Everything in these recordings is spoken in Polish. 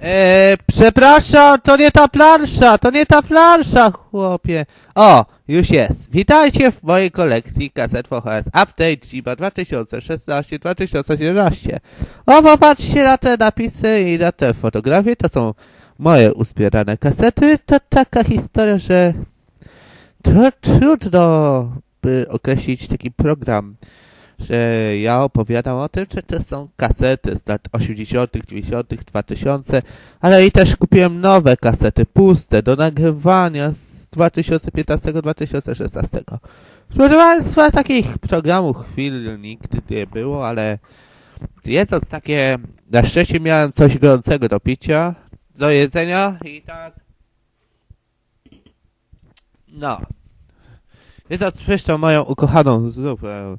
Eee, przepraszam, to nie ta plansza, to nie ta plansza, chłopie. O, już jest. Witajcie w mojej kolekcji kaset VHS Update Jiba 2016-2017. O, popatrzcie na te napisy i na te fotografie, to są moje uzbierane kasety. To taka historia, że to trudno by określić taki program, że ja opowiadam o tym, że to są kasety z lat 80., 90., 2000, ale i też kupiłem nowe kasety, puste, do nagrywania z 2015-2016. Proszę Państwa, takich programów chwil nigdy nie było, ale jedząc takie, na szczęście miałem coś gorącego do picia, do jedzenia i tak... No. Jedząc zresztą moją ukochaną zupę,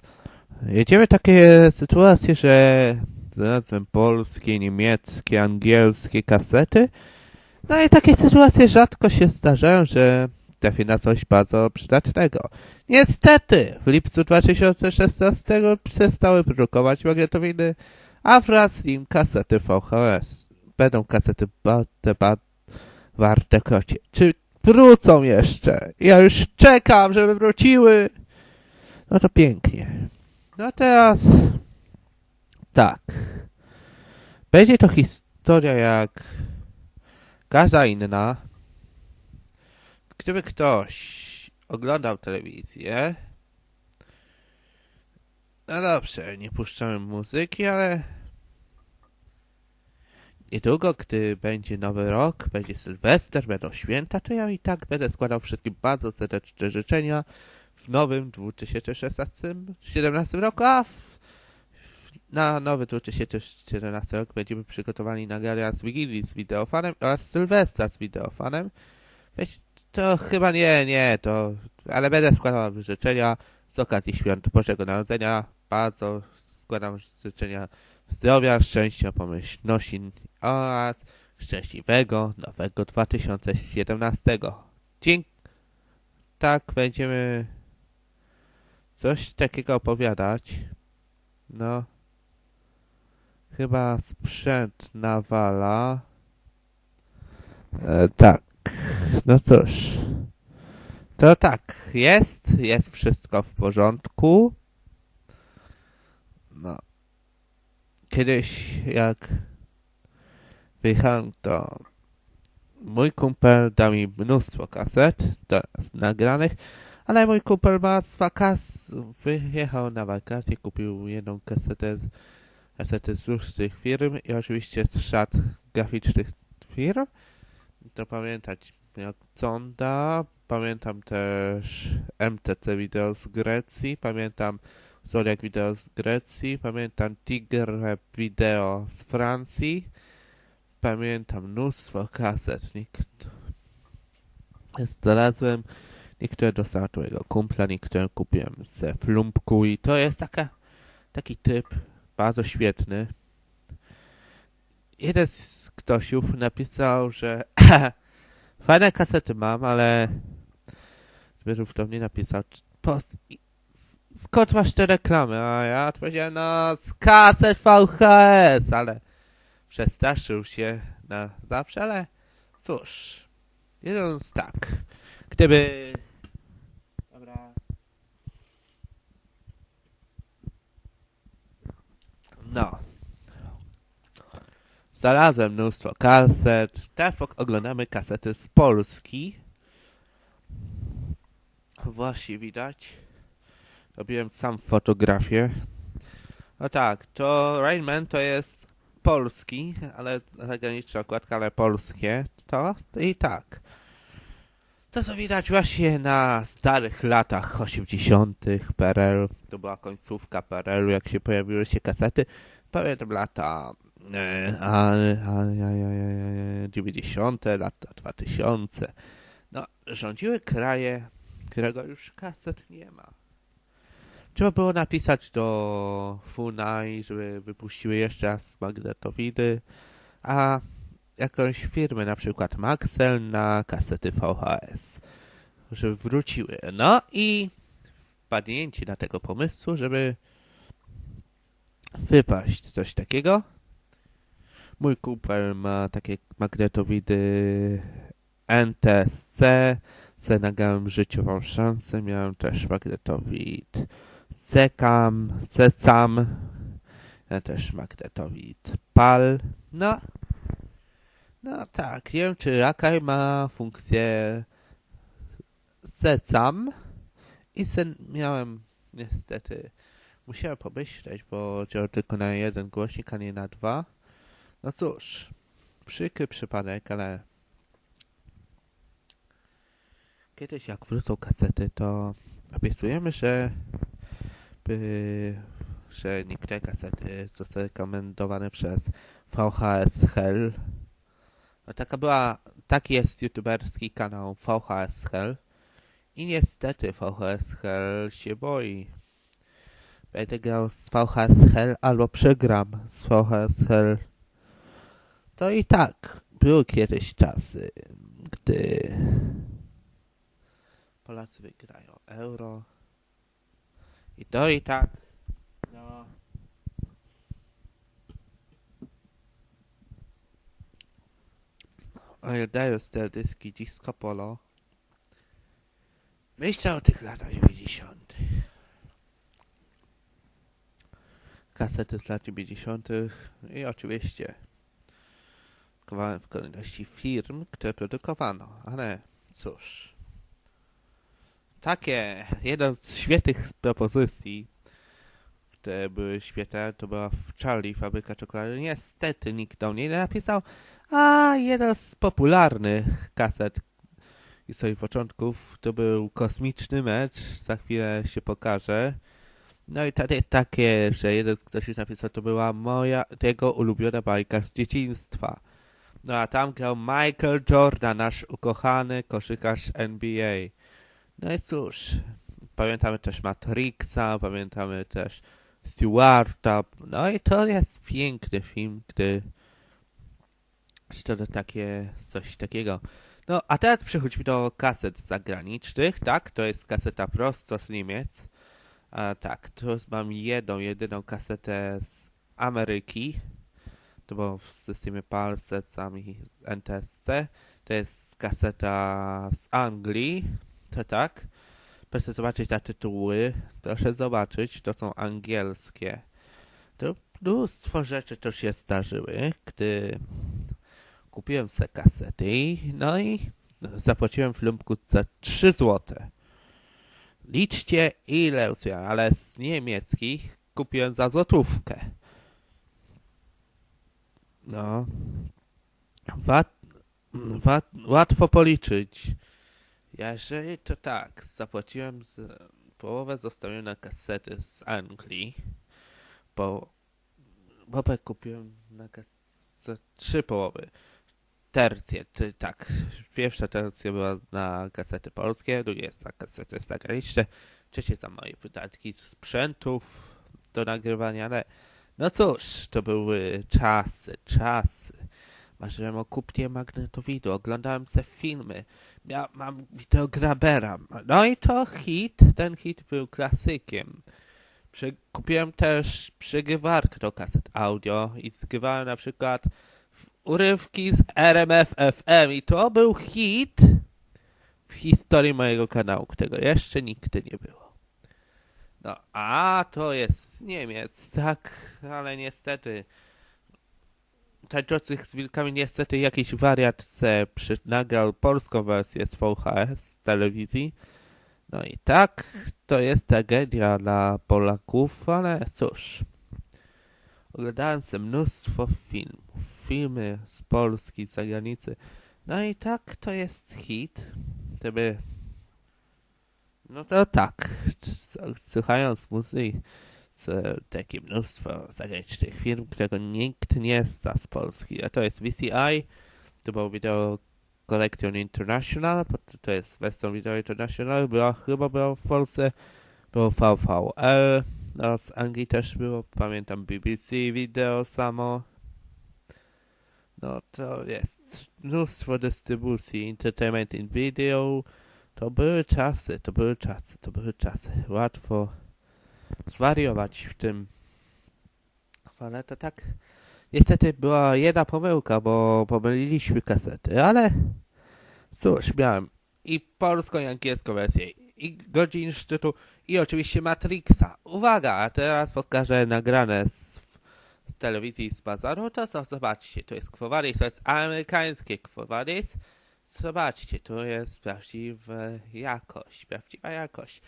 Jedziemy takie sytuacje, że znalazłem polskie, niemieckie, angielskie kasety. No i takie sytuacje rzadko się zdarzają, że trafię na coś bardzo przydatnego. Niestety, w lipcu 2016 przestały produkować magnetowiny, a wraz z nim kasety VHS. Będą kasety warte, ba- warte krocie. Czy wrócą jeszcze? Ja już czekam, żeby wróciły. No to pięknie. No teraz tak. Będzie to historia jak każda inna. Gdyby ktoś oglądał telewizję. No dobrze, nie puszczamy muzyki, ale niedługo, gdy będzie nowy rok, będzie Sylwester, będą święta, to ja i tak będę składał wszystkim bardzo serdeczne życzenia nowym 2016-2017 roku, a w, na nowy 2017 rok będziemy przygotowani nagrania z Wigilii z wideofanem oraz Sylwestra z wideofanem. Weź, to chyba nie, nie, to, ale będę składał życzenia z okazji świąt Bożego Narodzenia. Bardzo składam życzenia zdrowia, szczęścia, pomyślności oraz szczęśliwego nowego 2017. Dzięki. Tak, będziemy coś takiego opowiadać. No. Chyba sprzęt nawala. E, tak. No cóż. To tak, jest, jest wszystko w porządku. No. Kiedyś jak wyjechałem, to mój kumpel dał mi mnóstwo kaset teraz nagranych, ale mój kumpel ma z wakas wyjechał na wakacje, kupił jedną kasetę, kasetę z różnych firm i oczywiście z szat graficznych firm. To pamiętać jak Zonda, pamiętam też MTC Video z Grecji, pamiętam Zodiac Video z Grecji, pamiętam Tiger Video z Francji, pamiętam mnóstwo kaset. Nikt... Znalazłem niektóre dostałem od mojego kumpla, niektóre kupiłem ze Flumpku i to jest taka, taki typ bardzo świetny. Jeden z ktośów napisał, że fajne kasety mam, ale Zbierów do mnie napisał post skąd masz te reklamy? A ja odpowiedziałem, no z kaset VHS, ale przestraszył się na zawsze, ale cóż, jedząc tak, gdyby... Dobra. No. Znalazłem mnóstwo kaset. Teraz oglądamy kasety z Polski. Właśnie widać. Robiłem sam fotografię. No tak, to Rain Man to jest polski, ale zagraniczna okładka, ale polskie. To i tak. To co widać właśnie na starych latach 80. PRL. To była końcówka PRL-u, jak się pojawiły się kasety. Pamiętam lata e, a, a, a, a, a, 90., lata 2000. No, rządziły kraje, którego już kaset nie ma. Trzeba było napisać do Funai, żeby wypuściły jeszcze raz magnetowidy, a jakąś firmę, na przykład Maxell, na kasety VHS, żeby wróciły. No i wpadnięci na tego pomysłu, żeby wypaść coś takiego, Mój kumpel ma takie magnetowidy NTSC, co nagrałem życiową szansę. Miałem też magnetowid Cekam, Cecam, ja też magnetowid PAL. No, no tak, wiem czy Rakaj ma funkcję Cecam i sen miałem niestety, musiałem pomyśleć, bo działał tylko na jeden głośnik, a nie na dwa. No cóż, przykry przypadek, ale kiedyś jak wrócą kasety, to obiecujemy, że by, że niektóre kasety zostały rekomendowane przez VHS Hell. Taka była, taki jest youtuberski kanał VHS Hell. I niestety VHS Hell się boi. Będę grał z VHS Hell albo przegram z VHS Hell. To i tak były kiedyś czasy, gdy Polacy wygrają euro. I to i tak. No. Ale dają te dyski Disco Polo. Myślę o tych latach 90. Kasety z lat 90. i oczywiście kawałem w kolejności firm, które produkowano, ale cóż. Takie, jeden z świetnych propozycji, były świetne, to była w Charlie, fabryka czekolady. Niestety nikt do mnie nie napisał, a jeden z popularnych kaset historii początków to był kosmiczny mecz, za chwilę się pokaże. No i wtedy takie, że jeden ktoś napisał, to była moja, tego ulubiona bajka z dzieciństwa. No a tam grał Michael Jordan, nasz ukochany koszykarz NBA. No i cóż, pamiętamy też Matrixa, pamiętamy też Stewarta. No i to jest piękny film, gdy to takie, coś takiego. No, a teraz przechodźmy do kaset zagranicznych, tak? To jest kaseta prosto z Niemiec. A, tak, tu mam jedną, jedyną kasetę z Ameryki. To było w systemie PAL, sami NTSC. To jest kaseta z Anglii. To tak. Proszę zobaczyć na tytuły. Proszę zobaczyć, to są angielskie. To mnóstwo rzeczy też się zdarzyły, gdy kupiłem sobie kasety, no i zapłaciłem w Lumpku za 3 złote. Liczcie ile usłyszałem, ale z niemieckich kupiłem za złotówkę. No. Wat, wat, łatwo policzyć. Jeżeli to tak, zapłaciłem z, połowę na kasety z Anglii, bo kupiłem na kas- za trzy połowy. Tercje, ty, tak. Pierwsza tercja była na kasety polskie, druga jest na kasety zagraniczne, trzecie za moje wydatki sprzętów do nagrywania, ale no cóż, to były czasy, czasy. Marzyłem o kupnie magnetowidu, oglądałem se filmy, ja mam wideograbera. No i to hit, ten hit był klasykiem. Przy, kupiłem też przygrywarkę do kaset audio i zgrywałem na przykład urywki z RMF FM i to był hit w historii mojego kanału, którego jeszcze nigdy nie było. No, a to jest Niemiec, tak, ale niestety tańczących z wilkami niestety jakiś wariat se przy, nagrał polską wersję z VHS z telewizji. No i tak, to jest tragedia dla Polaków, ale cóż. Oglądałem mnóstwo filmów, filmy z Polski, z zagranicy. No i tak, to jest hit. Gdyby... No to tak, słuchając muzyki, takie mnóstwo zagranicznych firm, którego nikt nie zna z Polski. A to jest VCI, to było Video Collection International, to jest Western Video International, była, chyba było w Polsce, było VVL, no z Anglii też było, pamiętam BBC Video samo. No to jest mnóstwo dystrybucji, Entertainment in Video, to były czasy, to były czasy, to były czasy. Łatwo zwariować w tym. Ale to tak Niestety była jedna pomyłka, bo pomyliliśmy kasety, ale cóż, miałem i polską, i angielską wersję, i godzin szczytu, i oczywiście Matrixa. Uwaga, teraz pokażę nagrane z, z telewizji z bazaru, to co, zobaczcie, to jest Quo Vadis, to jest amerykańskie Quo Vadis. Zobaczcie, to jest prawdziwa jakość, prawdziwa jakość.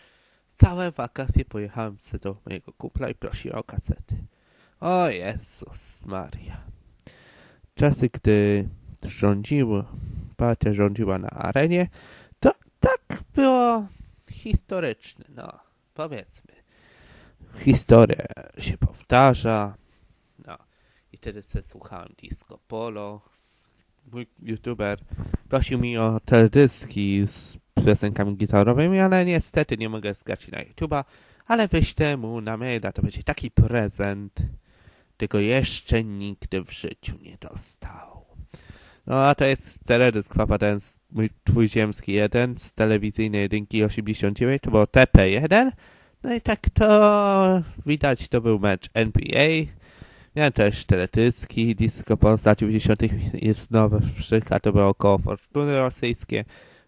Całe wakacje pojechałem sobie do mojego kupla i prosiłem o kasety. O Jezus Maria. Czasy, gdy rządziło, partia rządziła na arenie, to tak było historyczne, no, powiedzmy. Historia się powtarza, no. I wtedy sobie słuchałem disco polo. Mój youtuber prosił mi o teledyski z piosenkami gitarowymi, ale niestety nie mogę zgać na YouTube'a, ale wyślę mu na maila, to będzie taki prezent. Tego jeszcze nigdy w życiu nie dostał. No a to jest teledysk, papa, ten mój twój ziemski jeden z telewizyjnej jedynki 89, to było TP1. No i tak to widać, to był mecz NBA. Miałem też teledyski, disco po lat 90. jest nowe a to było około Fortuny rosyjskie.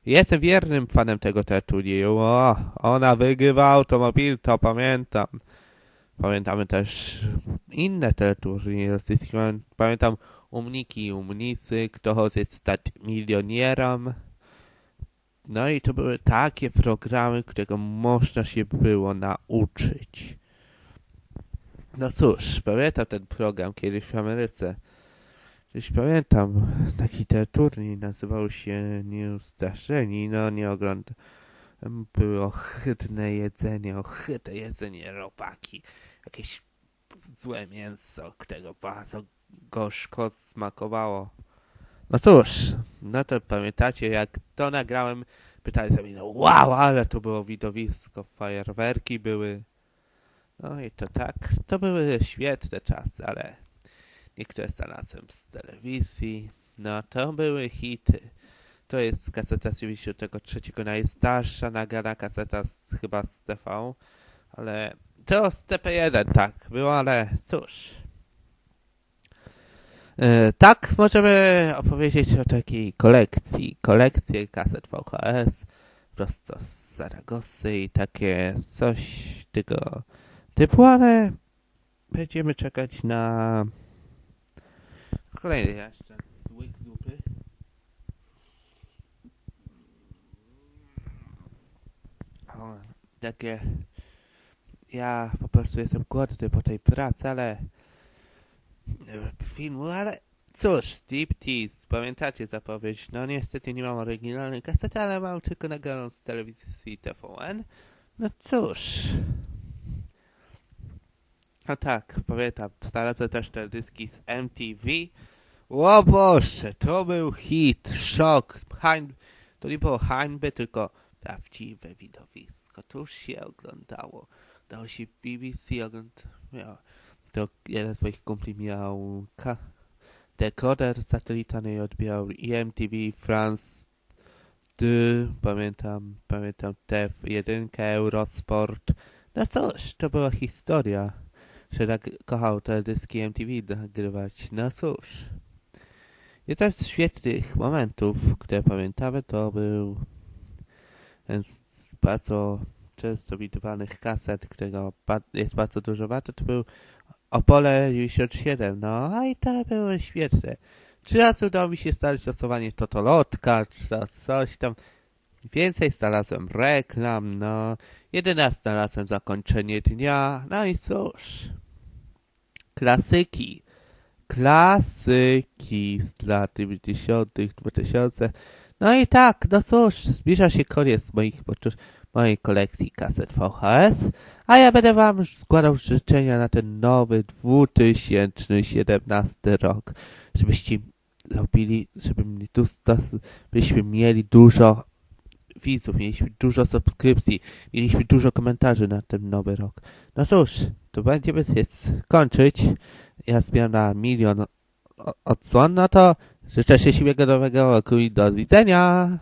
Jestem wiernym fanem tego turnieju. O, ona wygrywa automobil, to pamiętam. Pamiętamy też inne teleturnieje rosyjskie. Pamiętam Umniki i Umnicy, kto chce stać milionierem. No i to były takie programy, którego można się było nauczyć. No cóż, pamiętam ten program kiedyś w Ameryce. Kiedyś pamiętam, taki ten turniej nazywał się Nieustraszeni, no nie oglądam. Było ohydne jedzenie, ohydne jedzenie robaki. Jakieś złe mięso, którego bardzo gorzko smakowało. No cóż, no to pamiętacie, jak to nagrałem, pytali sobie, no wow, ale to było widowisko, fajerwerki były. No i to tak, to były świetne czasy, ale niektóre znalazłem z telewizji. No to były hity. To jest kaseta z 93, najstarsza nagrana kaseta z, chyba z TV, ale to z TP1 tak było, ale cóż. E, tak, możemy opowiedzieć o takiej kolekcji. Kolekcji kaset VHS prosto z Zaragosy i takie coś tego typu, ale będziemy czekać na kolejny jeszcze łyk zupy. O, takie ja po prostu jestem głodny po tej pracy, ale e, filmu, ale cóż, Deep Tease, pamiętacie zapowiedź? No niestety nie mam oryginalnej kasety, ale mam tylko nagraną z telewizji TVN. No cóż. A tak, pamiętam, znalazłem też te dyski z MTV. O Boże, to był hit, szok, hań... To nie było hańby, tylko prawdziwe widowisko. To już się oglądało. Dało się BBC oglądać. To jeden z moich kumpli miał ka- dekoder satelitarny i odbierał i MTV France 2, pamiętam, pamiętam TF1, Eurosport. No cóż, to była historia, że tak kochał te dyski MTV nagrywać. No cóż. Jeden z świetnych momentów, które pamiętamy, to był jeden z bardzo często widywanych kaset, którego jest bardzo dużo warte, to był Opole 97, no i te były świetne. Trzy razy udało mi się znaleźć losowanie Totolotka, czy to coś tam. Więcej znalazłem reklam, no. Jedyna znalazłem zakończenie dnia, no i cóż. Klasyki. Klasyki z lat 90., 2000. No i tak, no cóż, zbliża się koniec moich poczu- mojej kolekcji kaset VHS, a ja będę wam składał życzenia na ten nowy 2017 rok, żebyście robili, żeby mi tu, byśmy mieli dużo widzów, mieliśmy dużo subskrypcji, mieliśmy dużo komentarzy na ten nowy rok. No cóż, to będziemy więc kończyć. Ja zbieram na milion odsłon, no to życzę szczęśliwego nowego roku i do widzenia!